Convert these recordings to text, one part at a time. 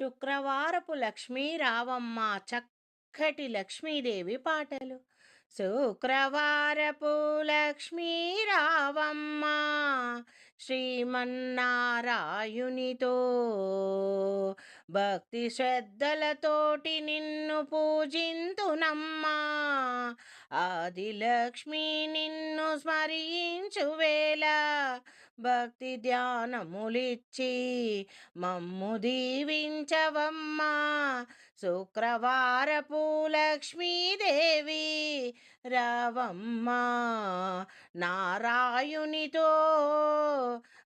శుక్రవారపు లక్ష్మీ రావమ్మ చక్కటి లక్ష్మీదేవి పాటలు. శుక్రవారపు లక్ష్మీ రావమ్మ శ్రీమన్నారాయునితో భక్తి శ్రద్ధలతోటి నిన్ను పూజింతునమ్మా. ఆదిలక్ష్మి నిన్ను స్మరించువేళ భక్తి ధ్యానములిచ్చి మమ్ము దీవించవమ్మా. శుక్రవారపు లక్ష్మీదేవి రావమ్మా. నారాయునితో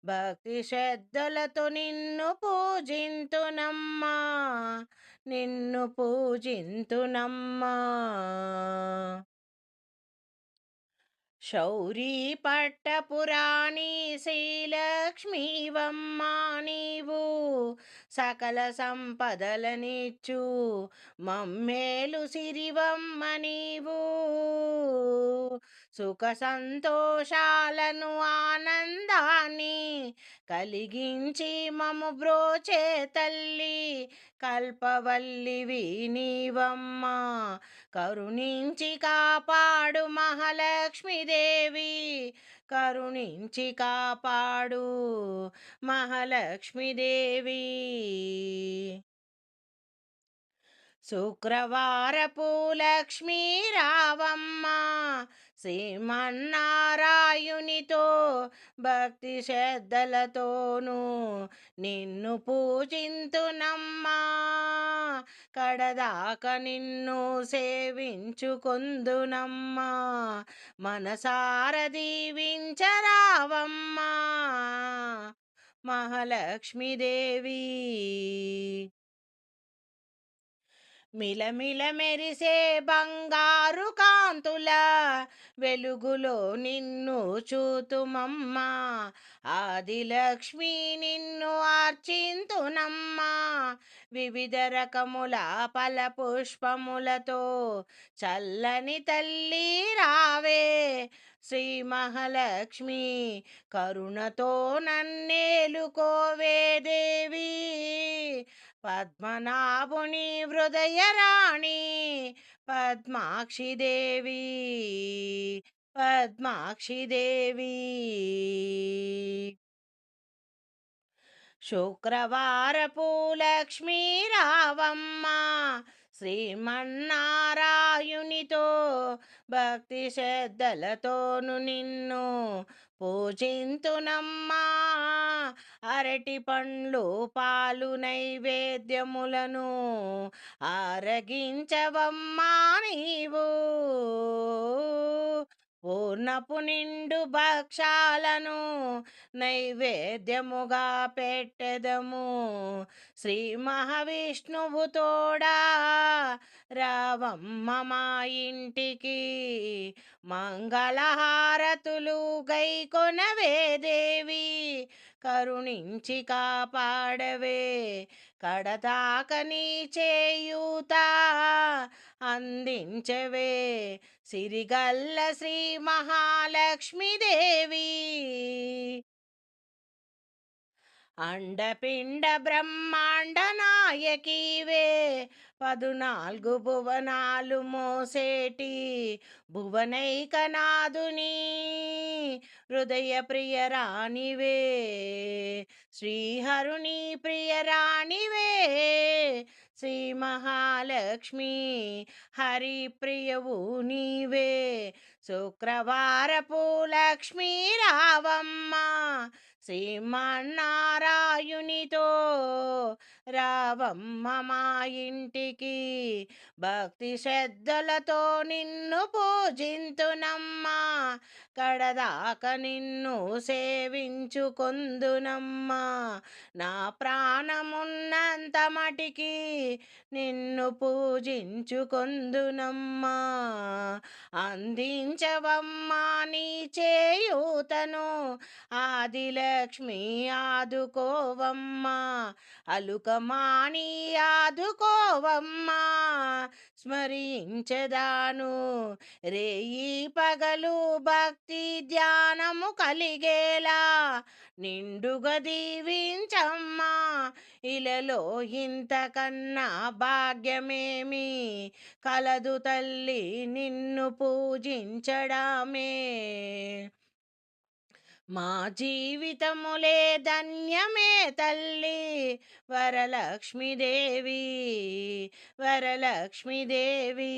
భక్తి శ్రద్ధలతో నిన్ను పూజింతునమ్మా. నిన్ను పూజింతునమ్మా. శౌరీ పట్టపురాణి శ్రీలక్ష్మీవమ్మా నీవు సకల సంపదలనిచ్చు మమ్మేలు సిరివమ్మ నీవు సుఖ సంతోషాలను ఆనంద కలిగించి మము బ్రోచే తల్లి కల్పవల్లివి నీవమ్మ కరుణించి కాపాడు మహాలక్ష్మీదేవి కరుణించి కాపాడు మహాలక్ష్మీదేవి. శుక్రవారపు లక్ష్మీ రావమ్మ శ్రీమన్నారాయునితో భక్తి శ్రద్ధలతోనూ నిన్ను పూజింతునమ్మా. కడదాక నిన్ను సేవించుకొందునమ్మా. మనసార దీవించరావమ్మా మహాలక్ష్మీదేవి. మిలమిల మెరిసే బంగారు కాంతుల వెలుగులో నిన్ను చూతుమమ్మా. ఆదిలక్ష్మి నిన్ను ఆర్చింతునమ్మా. వివిధ రకముల పల పుష్పములతో చల్లని తల్లి రావే. శ్రీ మహాలక్ష్మి కరుణతో నన్నేలుకోవే దేవి. పద్మనాభుని హృదయరాణి పద్మాక్షి దేవి పద్మాక్షి దేవి శుక్రవారపు లక్ష్మీ రావమ్మ శ్రీమన్నారాయునితో భక్తి శ్రద్ధలతోను నిన్ను పూజింతునమ్మా. అరటి పండ్లు పాలు నైవేద్యములను ఆరగించవమ్మా నీవు. పూర్ణపు నిండు భక్షాలను నైవేద్యముగా పెట్టెదము. శ్రీ మహావిష్ణువు తోడా రావమ్మ మా ఇంటికి మంగళహారతులు గైకొనవే దేవి కరుణించి కాపాడవే. కడతాక నీ చేయూత అందించవే. సిరిగల్ల శ్రీ మహాలక్ష్మీదేవి. అండపిండ బ్రహ్మాండ నాయకీవే పదునాలుగు భువనాలు మోసేటి భువనైకనాథుని హృదయ ప్రియరాణివే శ్రీహరుని ప్రియరాణివే శ్రీ మహాలక్ష్మి హరి ప్రియవు నీవే. శుక్రవారపు లక్ష్మీ రావమ్మ శ్రీమన్నారాయునితో రావమ్మ మా ఇంటికి. భక్తి శ్రద్ధలతో నిన్ను పూజింతునమ్మ కడదాక నిన్ను సేవించుకొందునమ్మా. నా ప్రాణమున్నంత మటికి నిన్ను పూజించుకొందునమ్మా. అందించవమ్మా నీ చేయూతను ఆదిలక్ష్మి ఆదుకోవమ్మా. అలుకమాణి ఆదుకోవమ్మా స్మరించదాను. రేయి పగలు భక్తి ధ్యానము కలిగేలా నిండుగా దీవించమ్మా. ఇలలో ఇంతకన్నా భాగ్యమేమి? కలదు తల్లి నిన్ను పూజించడమే. మా జీవితములే ధన్యమే తల్లి వరలక్ష్మీదేవి వరలక్ష్మీదేవి.